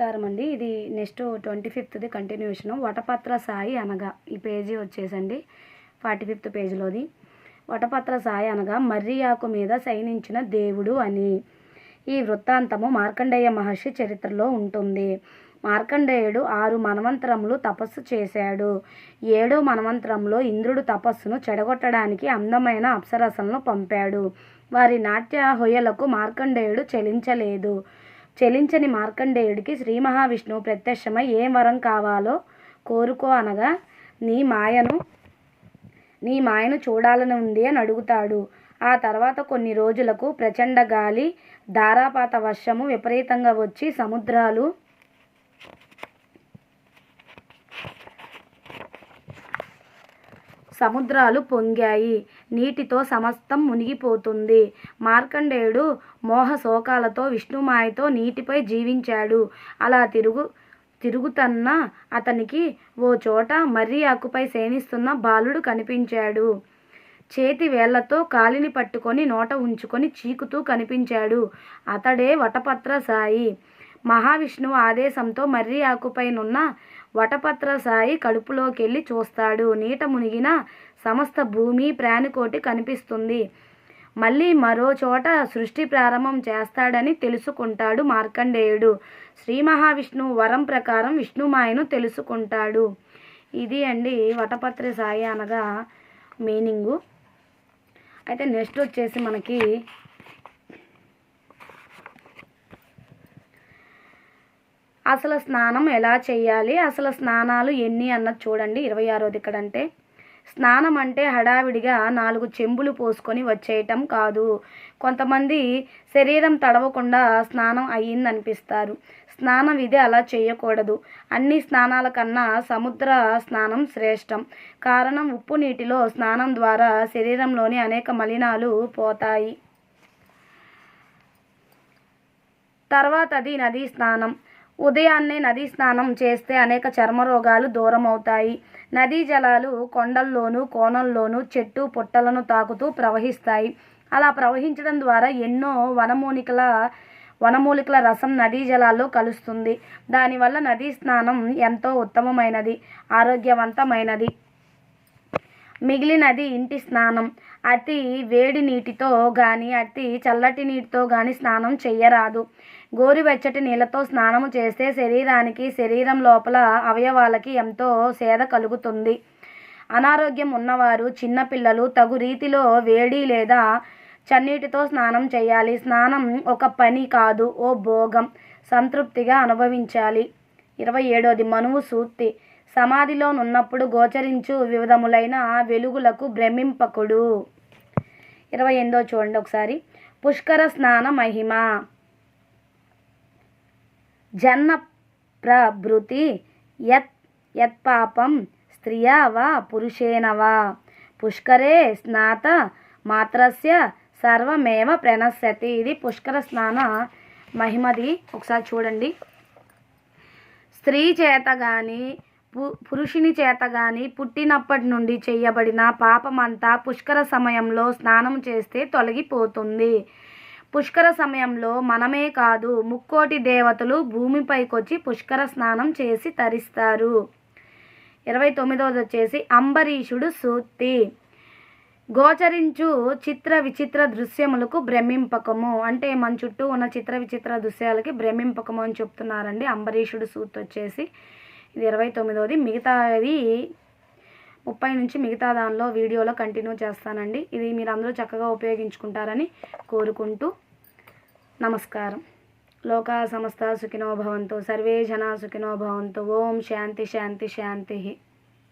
నమస్కారం అండి. ఇది నెక్స్ట్ ట్వంటీ ఫిఫ్త్ది కంటిన్యూషన్ వటపత్ర సాయి అనగా ఈ పేజీ వచ్చేసండి. ఫార్టీ ఫిఫ్త్ పేజీలోది. వటపత్ర సాయి అనగా మర్రి ఆకు మీద శయనించిన దేవుడు అని. ఈ వృత్తాంతము మార్కండేయ మహర్షి చరిత్రలో ఉంటుంది. మార్కండేయుడు ఆరు మనవంతరములు తపస్సు చేశాడు. ఏడో మనవంతరంలో ఇంద్రుడు తపస్సును చెడగొట్టడానికి అందమైన అప్సరసలను పంపాడు. వారి నాట్య హొయలకు మార్కండేయుడు చెలించలేదు. చెలించని మార్కండేయుడికి శ్రీ మహావిష్ణువు ప్రత్యక్షమై ఏం వరం కావాలో కోరుకో అనగా నీ మాయను నీ మాయను చూడాలని ఉంది అని అడుగుతాడు. ఆ తర్వాత కొన్ని రోజులకు ప్రచండ గాలి ధారాపాత వర్షము విపరీతంగా వచ్చి సముద్రాలు సముద్రాలు పొంగాయి. నీటితో సమస్తం మునిగిపోతుంది. మార్కండేయుడు మోహ శోకాలతో విష్ణుమాయతో నీటిపై జీవించాడు. అలా తిరుగు తిరుగుతన్న అతనికి ఓ చోట మర్రి ఆకుపై శయనిస్తున్న బాలుడు కనిపించాడు. చేతి వేళ్ళతో కాలిని పట్టుకొని నోట ఉంచుకొని చీకుతూ కనిపించాడు. అతడే వటపత్ర సాయి. మహావిష్ణువు ఆదేశంతో మర్రి ఆకుపైనున్న వటపత్ర సాయి కడుపులోకెళ్ళి చూస్తాడు. నీట మునిగిన సమస్త భూమి ప్రాణికోటి కనిపిస్తుంది. మళ్ళీ మరో చోట సృష్టి ప్రారంభం చేస్తాడని తెలుసుకుంటాడు మార్కండేయుడు. శ్రీ మహావిష్ణువు వరం ప్రకారం విష్ణుమాయను తెలుసుకుంటాడు. ఇది అండి వటపత్రి సాయి అనగా మీనింగు. అయితే నెక్స్ట్ వచ్చేసి మనకి అసలు స్నానం ఎలా చేయాలి అసలు స్నానాలు ఎన్ని అన్నది చూడండి. ఇరవై ఆరోది ఇక్కడంటే స్నానం అంటే హడావిడిగా నాలుగు చెంబులు పోసుకొని వచ్చేయటం కాదు. కొంతమంది శరీరం తడవకుండా స్నానం అయ్యిందనిపిస్తారు. స్నానం ఇది అలా చేయకూడదు. అన్ని స్నానాల కన్నా సముద్ర స్నానం శ్రేష్టం. కారణం ఉప్పు నీటిలో స్నానం ద్వారా శరీరంలోని అనేక మలినాలు పోతాయి. తర్వాతది నదీ స్నానం. ఉదయాన్నే నదీ స్నానం చేస్తే అనేక చర్మ రోగాలు దూరం అవుతాయి నదీ జలాలు కొండల్లోనూ కోణంలోనూ చెట్టు పుట్టలను తాకుతూ ప్రవహిస్తాయి. అలా ప్రవహించడం ద్వారా ఎన్నో వనమూలికల వనమూలికల రసం నదీ జలాల్లో కలుస్తుంది. దానివల్ల నదీ స్నానం ఎంతో ఉత్తమమైనది ఆరోగ్యవంతమైనది. మిగిలినది ఇంటి స్నానం. అతి వేడి నీటితో కానీ అతి చల్లటి నీటితో కానీ స్నానం చెయ్యరాదు. గోరువెచ్చటి నీళ్ళతో స్నానం చేస్తే శరీరానికి శరీరం లోపల అవయవాలకి ఎంతో సేద కలుగుతుంది. అనారోగ్యం ఉన్నవారు చిన్నపిల్లలు తగు రీతిలో వేడి లేదా చన్నీటితో స్నానం చేయాలి స్నానం ఒక పని కాదు ఓ భోగం. సంతృప్తిగా అనుభవించాలి. ఇరవై ఏడోది మనువు సూక్తి. సమాధిలోనున్నప్పుడు గోచరించు వివిధములైన వెలుగులకు భ్రమింపకుడు. ఇరవై ఎనిమిదో చూడండి ఒకసారి. పుష్కర స్నాన మహిమ. జన్న ప్రభృతి యత్ యత్పాపం స్త్రియా వా పురుషేణ వా. పుష్కరే స్నాత మాత్రస్య సర్వమేవ ప్రణశ్యతి. ఇది పుష్కర స్నాన మహిమది. ఒకసారి చూడండి. స్త్రీ చేత కానీ పురుషుని చేత గాని పుట్టినప్పటి నుండి చేయబడిన పాపమంతా పుష్కర సమయంలో స్నానం చేస్తే తొలగిపోతుంది. పుష్కర సమయంలో మనమే కాదు ముక్కోటి దేవతలు భూమిపైకొచ్చి పుష్కర స్నానం చేసి తరిస్తారు. ఇరవై తొమ్మిదవది వచ్చేసి అంబరీషుడు సూక్తి. గోచరించు చిత్ర విచిత్ర దృశ్యములకు భ్రమింపకము. అంటే మన చుట్టూ ఉన్న చిత్ర విచిత్ర దృశ్యాలకి భ్రమింపకము అని చెప్తున్నారండి అంబరీషుడు సూక్తి వచ్చేసి. ఇది ఇరవై తొమ్మిదవది మిగతాది ముప్పై నుంచి మిగతా దానిలో వీడియోలో కంటిన్యూ చేస్తానండి. ఇది మీరు అందరూ చక్కగా ఉపయోగించుకుంటారని కోరుకుంటూ నమస్కారం. లోకా సమస్త సుఖినో భవంతు. సర్వే జన సుఖినో భవంతు. ఓం శాంతి శాంతి శాంతి.